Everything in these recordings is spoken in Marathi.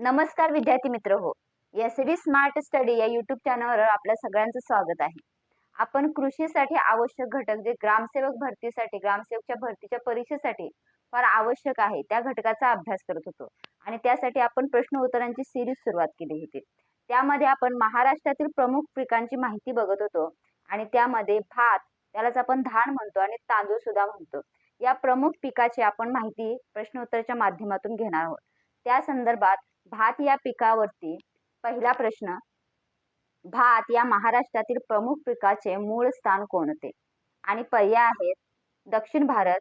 नमस्कार विद्यार्थी मित्र हो. एस डी स्मार्ट स्टडी या युट्यूब चॅनलवर आपल्या सगळ्यांचं स्वागत आहे. आपण कृषीसाठी आवश्यक घटक जे ग्रामसेवक भरतीसाठी ग्रामसेवकच्या भरतीच्या परीक्षेसाठी फार आवश्यक आहे त्या घटकाचा अभ्यास करत होतो. आणि त्यासाठी आपण प्रश्न उत्तरांची सिरीज सुरुवात केली होती. त्यामध्ये आपण महाराष्ट्रातील प्रमुख पिकांची माहिती बघत होतो. आणि त्यामध्ये भात त्यालाच आपण धान म्हणतो आणि तांदूळ सुद्धा म्हणतो. या प्रमुख पिकाची आपण माहिती प्रश्नोत्तरच्या माध्यमातून घेणार आहोत. त्या संदर्भात भात या पिकावरती पहिला प्रश्न भात या महाराष्ट्रातील प्रमुख पिकाचे मूळ स्थान कोणते? आणि पर्याय आहेत दक्षिण भारत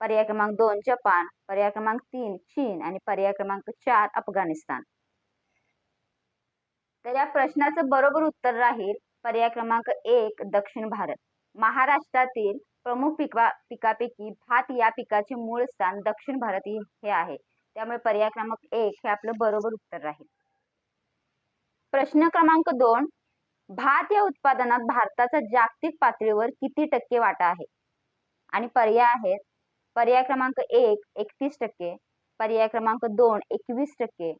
पर्याय क्रमांक दोन जपान पर्याय क्रमांक तीन चीन आणि पर्याय क्रमांक चार अफगाणिस्तान. तर या प्रश्नाचं बरोबर उत्तर राहील पर्याय क्रमांक एक दक्षिण भारत. महाराष्ट्रातील प्रमुख पिका पिकापैकी भात या पिकाचे मूळ स्थान दक्षिण भारत हे हे आहे. त्यामुळे पर्याय क्रमांक एक हे आपलं बरोबर उत्तर राहील. प्रश्न क्रमांक दोन भात या उत्पादनात भारताचा जागतिक पातळीवर किती टक्के वाटा आहे? आणि पर्याय आहेत पर्याय क्रमांक एक एकतीस टक्के पर्याय क्रमांक दोन एकवीस टक्के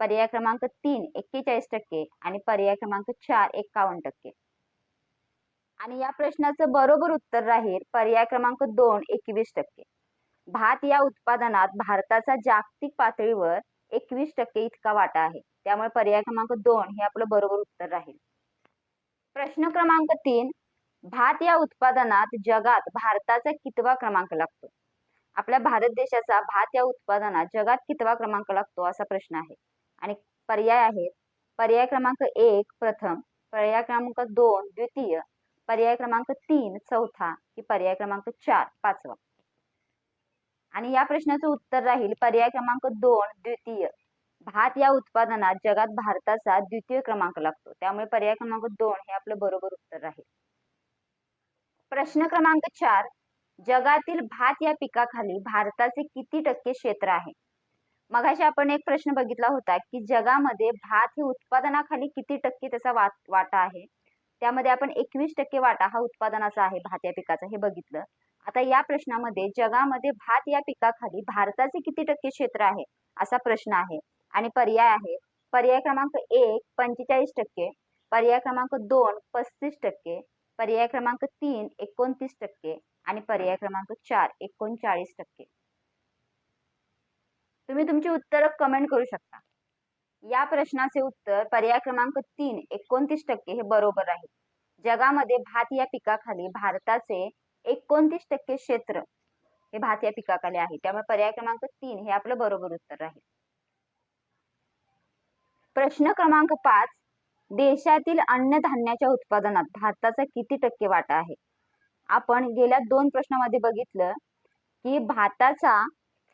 पर्याय क्रमांक तीन एक्केचाळीस टक्के आणि पर्याय क्रमांक चार एकावन्न टक्के. आणि या प्रश्नाचं बरोबर उत्तर राहील पर्याय क्रमांक दोन एकवीस टक्के. भात या उत्पादनात भारताचा जागतिक पातळीवर एकवीस टक्के इतका वाटा आहे. त्यामुळे पर्याय क्रमांक दोन हे आपलं बरोबर उत्तर राहील. प्रश्न क्रमांक तीन भात या उत्पादनात जगात भारताचा कितवा क्रमांक लागतो? आपल्या भारत देशाचा भात या उत्पादनात जगात कितवा क्रमांक लागतो असा प्रश्न आहे. आणि पर्याय आहेत. पर्याय क्रमांक एक प्रथम. पर्याय क्रमांक दोन द्वितीय. पर्याय क्रमांक तीन चौथा. की पर्याय क्रमांक चार पाचवा. आणि या प्रश्नाचं उत्तर राहील पर्याय क्रमांक दोन द्वितीय. भात या उत्पादनात जगात भारताचा द्वितीय क्रमांक लागतो. त्यामुळे पर्याय क्रमांक दोन हे आपलं बरोबर उत्तर राहील. प्रश्न क्रमांक चार. जगातील भात या पिकाखाली भारताचे किती टक्के क्षेत्र आहे? मगाशी आपण एक प्रश्न बघितला होता की जगामध्ये भात हे उत्पादनाखाली किती टक्के त्याचा वाटा आहे? त्यामध्ये आपण एकवीस टक्के वाटा हा उत्पादनाचा आहे भात या पिकाचा. हे बघितलं. आता या प्रश्नामध्ये जगामध्ये भात या पिकाखाली भारताचे किती टक्के क्षेत्र आहे? असा प्रश्न आहे. आणि पर्याय आहे. पर्याय क्रमांक एक पंचेचाळीस टक्के. पर्याय क्रमांक दोन पस्तीस टक्के. पर्याय क्रमांक तीन एकोणतीस टक्के. आणि पर्याय क्रमांक चार एकोणचाळीस टक्के. तुम्ही तुमची उत्तर कमेंट करू शकता. या प्रश्नाचे उत्तर पर्याय क्रमांक तीन एकोणतीस टक्के हे बरोबर आहे. जगामध्ये भात या पिकाखाली भारताचे एकोणतीस टक्के क्षेत्र हे भात या पिकाखाली आहे. त्यामुळे पर्याय क्रमांक तीन हे आपलं बरोबर उत्तर राहील. प्रश्न क्रमांक पाच देशातील अन्नधान्याच्या उत्पादनात भारताचा किती टक्के वाटा आहे? आपण गेल्या दोन प्रश्नामध्ये बघितलं की भाताचा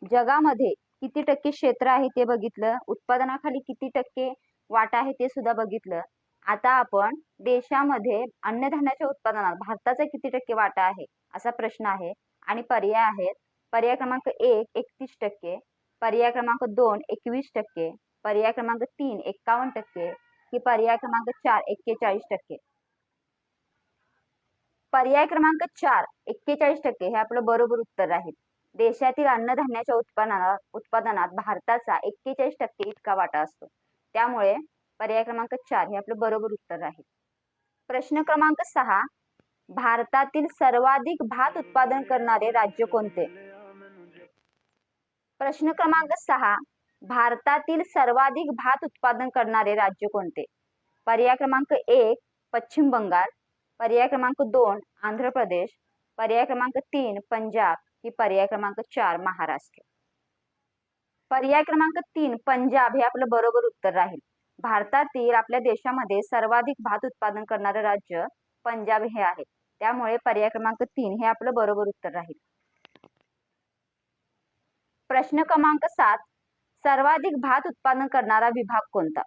जगामध्ये किती टक्के क्षेत्र आहे ते बघितलं उत्पादनाखाली किती टक्के वाटा आहे ते सुद्धा बघितलं. आता आपण देशामध्ये अन्नधान्याच्या उत्पादनात भारताचा किती टक्के वाटा आहे असा प्रश्न आहे आणि पर्याय आहेत. पर्याय क्रमांक एक एकतीस टक्के पर्याय क्रमांक दोन एकवीस टक्के पर्याय क्रमांक तीन एक्कावन्न टक्के की पर्याय क्रमांक चार एक्केचाळीस टक्के. पर्याय क्रमांक चार एक्केचाळीस टक्के हे आपलं बरोबर उत्तर राहील देशातील अन्नधान्याच्या उत्पादनात उत्पादनात भारताचा एक्केचाळीस टक्के इतका वाटा असतो. त्यामुळे पर्याय क्रमांक चार हे आपलं बरोबर उत्तर राहील प्रश्न क्रमांक सहा भारतातील सर्वाधिक भात उत्पादन करणारे राज्य कोणते? प्रश्न क्रमांक सहा भारतातील सर्वाधिक भात उत्पादन करणारे राज्य कोणते? पर्याय क्रमांक एक पश्चिम बंगाल. पर्याय क्रमांक दोन आंध्र प्रदेश. पर्याय क्रमांक तीन पंजाब. ही पर्याय क्रमांक चार महाराष्ट्र. पर्याय क्रमांक तीन पंजाब हे आपलं बरोबर उत्तर राहील. भारतातील आपल्या देशामध्ये सर्वाधिक भात उत्पादन करणारे राज्य पंजाब हे आहे. त्यामुळे पर्याय क्रमांक तीन हे आपलं बरोबर उत्तर राहील. प्रश्न क्रमांक सात सर्वाधिक भात उत्पादन करणारा विभाग कोणता?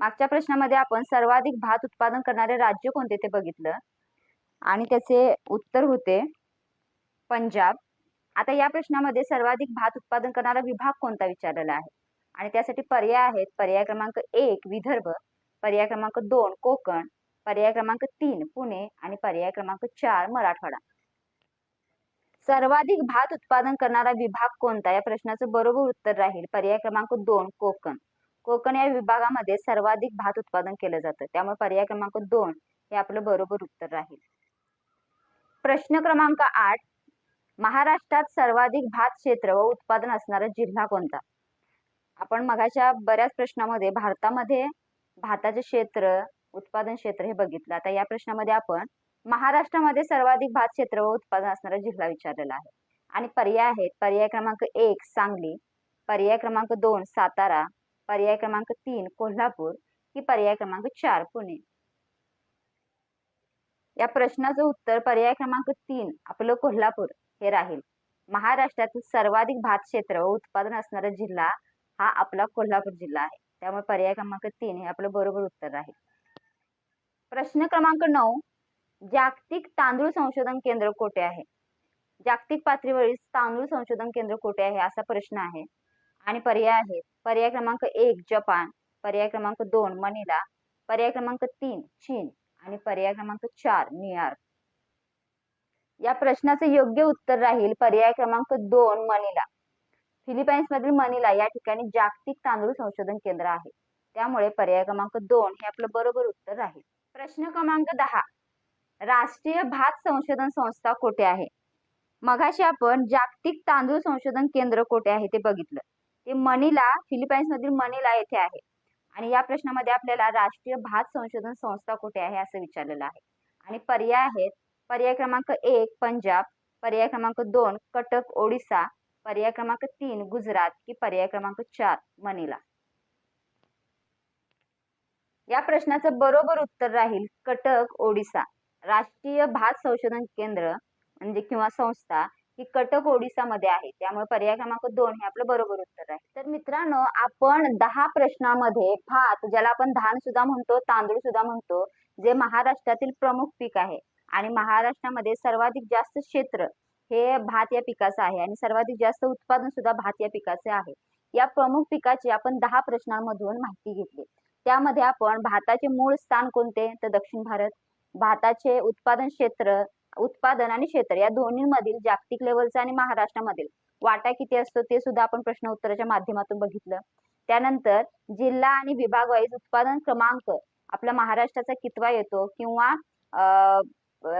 मागच्या प्रश्नामध्ये आपण सर्वाधिक भात उत्पादन करणारे राज्य कोणते ते बघितलं. आणि त्याचे उत्तर होते पंजाब. आता या प्रश्नामध्ये सर्वाधिक भात उत्पादन करणारा विभाग कोणता विचारलेला आहे? आणि त्यासाठी पर्याय आहेत. पर्याय क्रमांक एक विदर्भ. पर्याय क्रमांक दोन कोकण. पर्याय क्रमांक तीन पुणे. आणि पर्याय क्रमांक चार मराठवाडा. सर्वाधिक भात उत्पादन करणारा विभाग कोणता? या प्रश्नाचं बरोबर उत्तर राहील. पर्याय क्रमांक दोन कोकण. कोकण या विभागामध्ये सर्वाधिक भात उत्पादन केलं जातं. त्यामुळे पर्याय क्रमांक दोन हे आपलं बरोबर उत्तर राहील. प्रश्न क्रमांक आठ. महाराष्ट्रात सर्वाधिक भात क्षेत्र व उत्पादन असणारा जिल्हा कोणता? आपण मगाच्या बऱ्याच प्रश्नामध्ये भारतामध्ये भाताचे क्षेत्र उत्पादन क्षेत्र हे बघितलं. आता या प्रश्नामध्ये आपण महाराष्ट्रामध्ये सर्वाधिक भात क्षेत्र व उत्पादन असणारा जिल्हा विचारलेला आहे. आणि पर्याय आहेत. पर्याय क्रमांक एक सांगली पर्याय क्रमांक दोन सातारा पर्याय क्रमांक तीन कोल्हापूर की पर्याय क्रमांक चार पुणे. या प्रश्नाचं उत्तर पर्याय क्रमांक तीन आपलं कोल्हापूर हे राहील. महाराष्ट्रातील सर्वाधिक भात क्षेत्र व उत्पादन असणारा जिल्हा हा आपला कोल्हापूर जिल्हा आहे. त्यामुळे पर्याय क्रमांक तीन हे आपलं बरोबर उत्तर राहील प्रश्न क्रमांक नऊ जागतिक तांदूळ संशोधन केंद्र कोठे आहे? जागतिक पातळीवरील तांदूळ संशोधन केंद्र कोठे आहे? असा प्रश्न आहे. आणि पर्याय आहेत. पर्याय क्रमांक एक जपान. पर्याय क्रमांक दोन मनिला. पर्याय क्रमांक तीन चीन. आणि पर्याय क्रमांक चार न्यूयॉर्क. या प्रश्नाचे योग्य उत्तर राहील पर्याय क्रमांक दोन मनिला. फिलिपाईन्स मधील मनीला या ठिकाणी जागतिक तांदूळ संशोधन केंद्र आहे. त्यामुळे पर्याय क्रमांक दोन हे आपलं बरोबर उत्तर राहील प्रश्न क्रमांक दहा. राष्ट्रीय भात संशोधन संस्था कोठे आहे? मगाशी आपण जागतिक तांदूळ संशोधन केंद्र कोठे आहे ते बघितलं. ते मनीला फिलिपाईन्स मधील मनीला येथे आहे. आणि या प्रश्नामध्ये आपल्याला राष्ट्रीय भात संशोधन संस्था कुठे आहे असं विचारलेलं आहे. आणि पर्याय आहेत पर्याय क्रमांक एक पंजाब पर्याय क्रमांक दोन कटक ओडिसा पर्याय क्रमांक तीन गुजरात की पर्याय क्रमांक चार मनीला या प्रश्नाचं बरोबर उत्तर राहील कटक ओडिसा. राष्ट्रीय भात संशोधन केंद्र म्हणजे किंवा संस्था ही कटक ओडिसामध्ये आहे. त्यामुळे पर्याय क्रमांक दोन हे आपलं बरोबर उत्तर आहे तर मित्रांनो आपण दहा प्रश्नामध्ये भात ज्याला आपण धान सुद्धा म्हणतो तांदूळ सुद्धा म्हणतो जे महाराष्ट्रातील प्रमुख पीक आहे. आणि महाराष्ट्रामध्ये सर्वाधिक जास्त क्षेत्र हे भात या पिकाचं आहे आणि सर्वाधिक जास्त उत्पादन सुद्धा भात या पिकाचे आहे. या प्रमुख पिकाची आपण दहा प्रश्नांमधून माहिती घेतली. त्यामध्ये आपण भाताचे मूळ स्थान कोणते? तर दक्षिण भारत. भाताचे उत्पादन क्षेत्र उत्पादन आणि क्षेत्र या दोन्हीमधील जागतिक लेवलचा आणि महाराष्ट्रामधील वाटा किती असतो ते सुद्धा आपण प्रश्न उत्तराच्या माध्यमातून बघितलं. त्यानंतर जिल्हा आणि विभाग वाईज उत्पादन क्रमांक आपल्या महाराष्ट्राचा कितवा येतो किंवा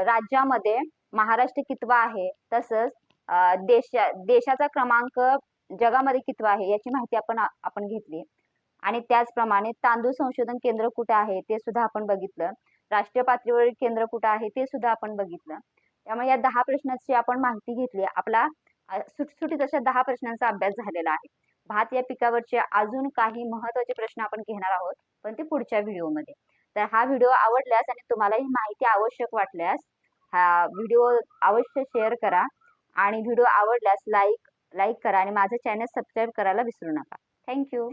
राज्यामध्ये महाराष्ट्र कितवा आहे? तसंच देशा देशाचा क्रमांक जगामध्ये कितवा आहे याची माहिती आपण आपण घेतली. आणि त्याचप्रमाणे तांदूळ संशोधन केंद्र कुठे आहे ते सुद्धा आपण बघितलं. राष्ट्रीय पातळीवरील केंद्र कुठं आहे ते सुद्धा आपण बघितलं. त्यामुळे या दहा प्रश्नांची आपण माहिती घेतली. आपला सुटसुटीत अशा दहा प्रश्नांचा अभ्यास झालेला आहे. भात या पिकावरचे अजून काही महत्त्वाचे प्रश्न आपण घेणार आहोत पण ते पुढच्या व्हिडिओमध्ये. तर हा व्हिडिओ आवडल्यास आणि तुम्हाला ही माहिती आवश्यक वाटल्यास हा व्हिडिओ अवश्य शेअर करा. आणि व्हिडिओ आवडल्यास लाईक लाईक करा आणि माझं चॅनल सबस्क्राईब करायला विसरू नका. थँक्यू